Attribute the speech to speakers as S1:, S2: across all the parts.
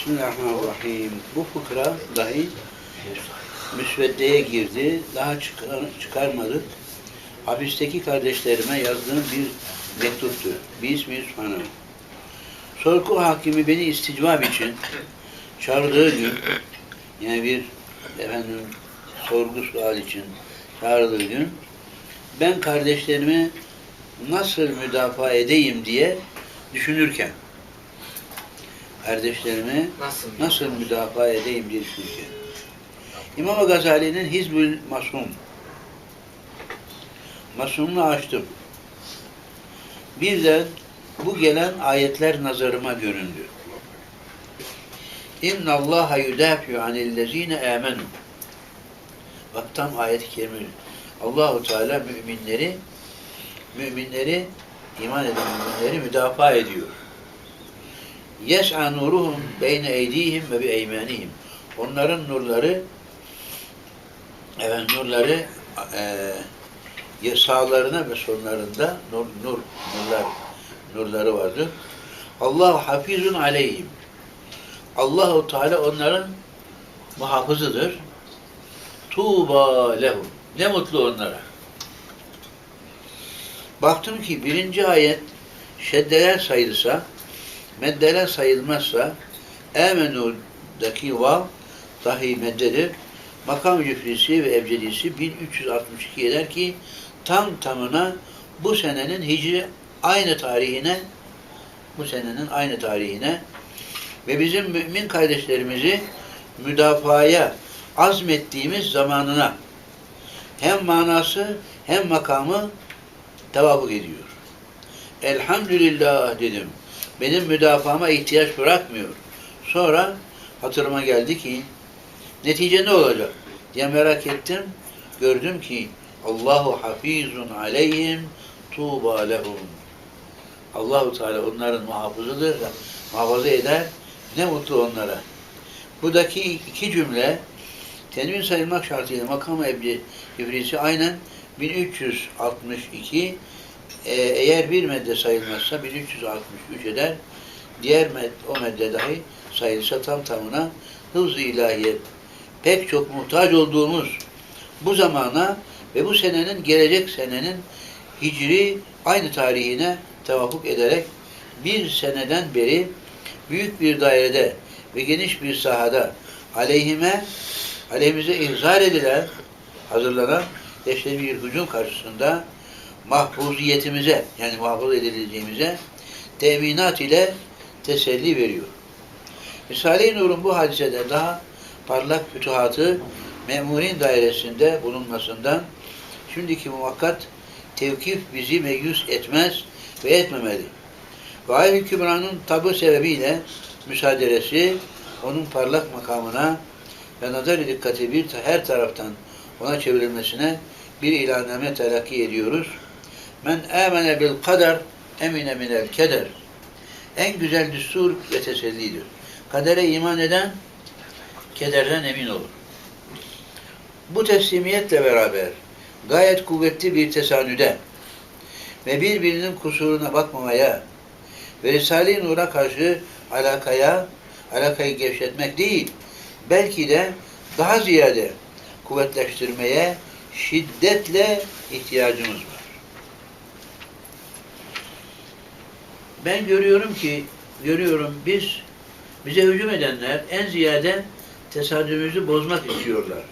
S1: Bismillahirrahmanirrahim. Bu fıkra dahi müsveddeye girdi. Daha çıkar, çıkarmadık. Hapisteki kardeşlerime yazdığım bir mektuptu. Bismillah Subhanahu. Sorgu hakimi beni isticvab için çağırdığı gün, yani bir efendim sorgu sual için çağırdığı gün, ben kardeşlerimi nasıl müdafaa edeyim diye düşünürken, kardeşlerimi
S2: Nasıl?
S1: nasıl müdafaa edeyim diye düşünürken. İmam Gazali'nin Hizbül Masum Masum'unu açtım. Birden bu gelen ayetler nazarıma göründü. İnna Allaha yudafi'u anillezine amenu. Bak tam ayet-i kerime. Allahu Teala müminleri müminleri iman eden müminleri müdafaa ediyor. Yes'a nuruhum beyne eydihim ve bi eymanihim. Onların nurları evet nurları e, sağlarına ve sonlarında nur, nur nurlar nurları vardır. Allah hafizun aleyhim. Allahu Teala onların muhafızıdır. Tuğba lehum. Ne mutlu onlara. Baktım ki birinci ayet şeddeler sayılsa, meddeler sayılmazsa Emenu'daki vav dahi meddedir. Makam cüfrisi ve ebcedisi 1362 eder ki tam tamına bu senenin hicri aynı tarihine bu senenin aynı tarihine ve bizim mümin kardeşlerimizi müdafaya azmettiğimiz zamanına hem manası hem makamı tevafuk ediyor. Elhamdülillah dedim. Benim müdafama ihtiyaç bırakmıyor. Sonra hatırıma geldi ki netice ne olacak diye merak ettim. Gördüm ki Allahu hafizun aleyhim tuğba lehum. Allahu Teala onların muhafızıdır, muhafaza eder. Ne mutlu onlara. Buradaki iki cümle tenvin sayılmak şartıyla makam ebli ibrisi aynen 1362 e, eğer bir medde sayılmazsa 1363 eder. Diğer med, o medde dahi sayılsa tam tamına hıfz-ı ilahiyet pek çok muhtaç olduğumuz bu zamana ve bu senenin gelecek senenin hicri aynı tarihine tevafuk ederek bir seneden beri büyük bir dairede ve geniş bir sahada aleyhime aleyhimize ihzar edilen hazırlanan dehşetli bir hücum karşısında mahfuziyetimize yani muhafaza edileceğimize teminat ile teselli veriyor. Risale-i Nur'un bu hadisede daha parlak fütuhatı memurin dairesinde bulunmasından şimdiki muvakkat tevkif bizi meyus etmez ve etmemeli. Gayb-i Kübra'nın tabı sebebiyle müsaaderesi onun parlak makamına ve nazar dikkati bir her taraftan ona çevrilmesine bir ilaname telakki ediyoruz. Men amene bil kader emine minel keder. En güzel düstur ve tesellidir. Kadere iman eden kederden emin olur. Bu teslimiyetle beraber gayet kuvvetli bir tesanüde ve birbirinin kusuruna bakmamaya ve Risale-i Nur'a karşı alakaya, alakayı gevşetmek değil, belki de daha ziyade kuvvetleştirmeye şiddetle ihtiyacımız var. Ben görüyorum ki, görüyorum biz, bize hücum edenler en ziyade tesadüfümüzü bozmak istiyorlar.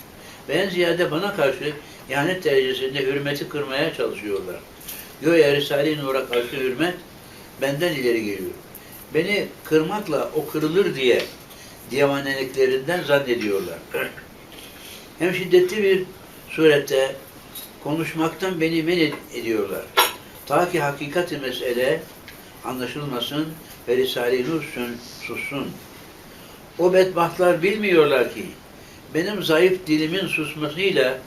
S1: Ve en ziyade bana karşı ihanet derecesinde hürmeti kırmaya çalışıyorlar. Göğe Risale-i Nur'a karşı hürmet benden ileri geliyor. Beni kırmakla o kırılır diye diyavaneliklerinden zannediyorlar. Hem şiddetli bir surette konuşmaktan beni men ediyorlar. Ta ki hakikati mesele anlaşılmasın ve Risale-i Nur sussun. O bedbahtlar bilmiyorlar ki benim zayıf dilimin susmasıyla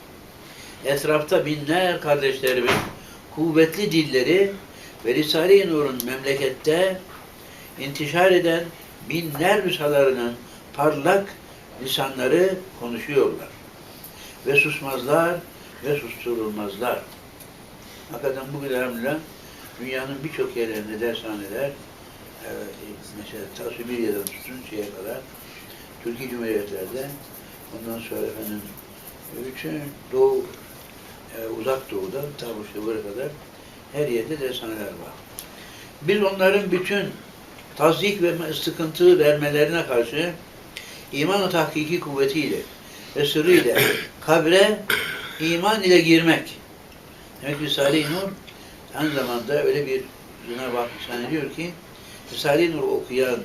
S1: etrafta binler kardeşlerimin kuvvetli dilleri ve Risale-i Nur'un memlekette intişar eden binler müsalarının parlak lisanları konuşuyorlar. Ve susmazlar ve susturulmazlar. Hakikaten bugün elhamdülillah dünyanın birçok yerlerinde dershaneler Evet, mesela ta Sübürya'dan tutun şeye kadar Türkiye Cumhuriyetlerde ondan sonra efendim bütün Doğu e, uzak doğuda ta buraya kadar her yerde dershaneler var. Biz onların bütün tazik ve sıkıntı vermelerine karşı iman-ı tahkiki kuvvetiyle ve sırrıyla kabre iman ile girmek. Demek ki Risale-i Nur aynı zamanda öyle bir Cenab-ı Hak ki Risale-i Nur okuyan,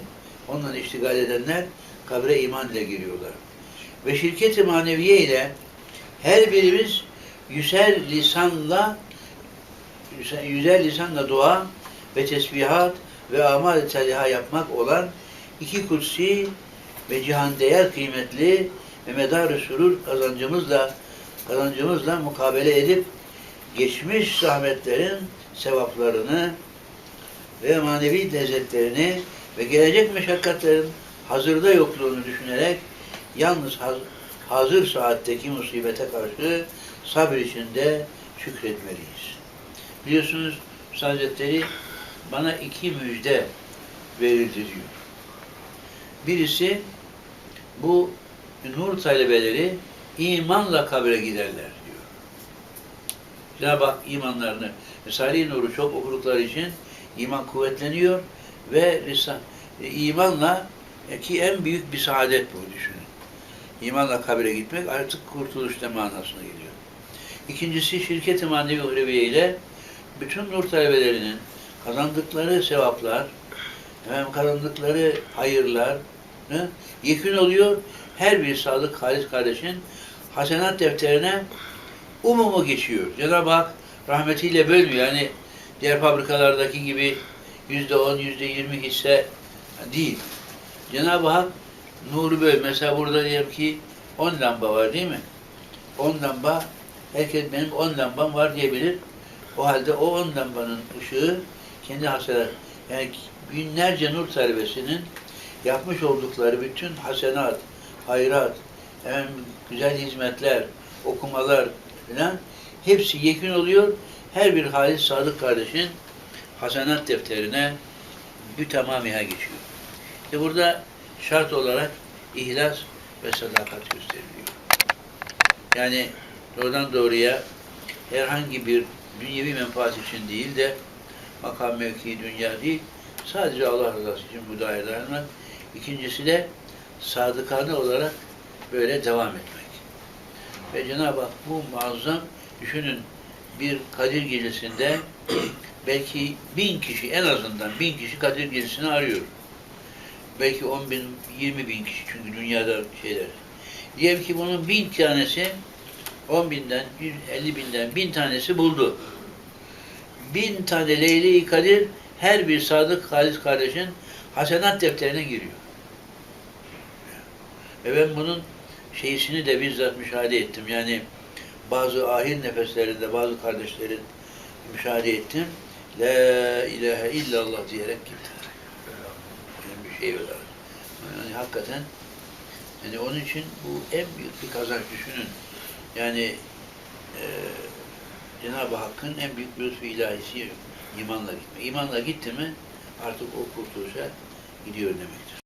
S1: onunla iştigal edenler kabre iman ile giriyorlar. Ve şirket-i maneviye ile her birimiz yüzer lisanla yüzer lisanla dua ve tesbihat ve amal-i taliha yapmak olan iki kutsi ve cihan değer kıymetli ve medar-ı sürur kazancımızla kazancımızla mukabele edip geçmiş zahmetlerin sevaplarını ve manevi lezzetlerini ve gelecek meşakkatlerin hazırda yokluğunu düşünerek yalnız haz- hazır saatteki musibete karşı sabır içinde şükretmeliyiz. Biliyorsunuz Üstad Hazretleri bana iki müjde verildi diyor. Birisi bu nur talebeleri imanla kabre giderler diyor. Cenab-ı Hak imanlarını, Risale-i Nur'u çok okudukları için iman kuvvetleniyor ve Risa- imanla e, ki en büyük bir saadet bu düşünün. İmanla kabre gitmek artık kurtuluşta manasına geliyor. İkincisi şirket-i manevi uhreviye ile bütün nur talebelerinin kazandıkları sevaplar, efendim, kazandıkları hayırlar yekün oluyor. Her bir sadık halis kardeşin hasenat defterine umumu geçiyor. Cenab-ı Hak rahmetiyle bölmüyor. Yani diğer fabrikalardaki gibi yüzde on, yüzde yirmi hisse değil. Cenab-ı Hak nuru böl. Mesela burada diyelim ki 10 lamba var değil mi? 10 lamba, herkes benim 10 lambam var diyebilir. O halde o 10 lambanın ışığı kendi hasenat. Yani binlerce nur talebesinin yapmış oldukları bütün hasenat, hayrat, efendim, güzel hizmetler, okumalar filan hepsi yekün oluyor. Her bir halis sadık kardeşin hasenat defterine mütemamiha geçiyor. İşte burada şart olarak ihlas ve sadakat gösteriliyor. Yani doğrudan doğruya herhangi bir dünyevi menfaat için değil de makam mevki dünya değil, sadece Allah rızası için bu dairede almak. İkincisi de sadıkane olarak böyle devam etmek. Ve Cenab-ı Hak bu muazzam, düşünün bir Kadir gecesinde belki bin kişi, en azından bin kişi Kadir gecesini arıyor. Belki on bin, yirmi bin kişi çünkü dünyada şeyler. Diyelim ki bunun bin tanesi, on binden, yüz elli binden bin tanesi buldu. Bin tane Leyli-i Kadir her bir sadık halis kardeşin hasenat defterine giriyor. Ve ben bunun şeysini de bizzat müşahede ettim. Yani bazı ahir nefeslerinde bazı kardeşlerin müşahede ettim. La ilahe illallah diyerek gittiler. Yani bir şey var. Yani hakikaten yani onun için bu en büyük bir kazanç düşünün. Yani e, Cenab-ı Hakk'ın en büyük lütfu ilahisi imanla gitme. İmanla gitti mi artık o kurtuluşa gidiyor demek.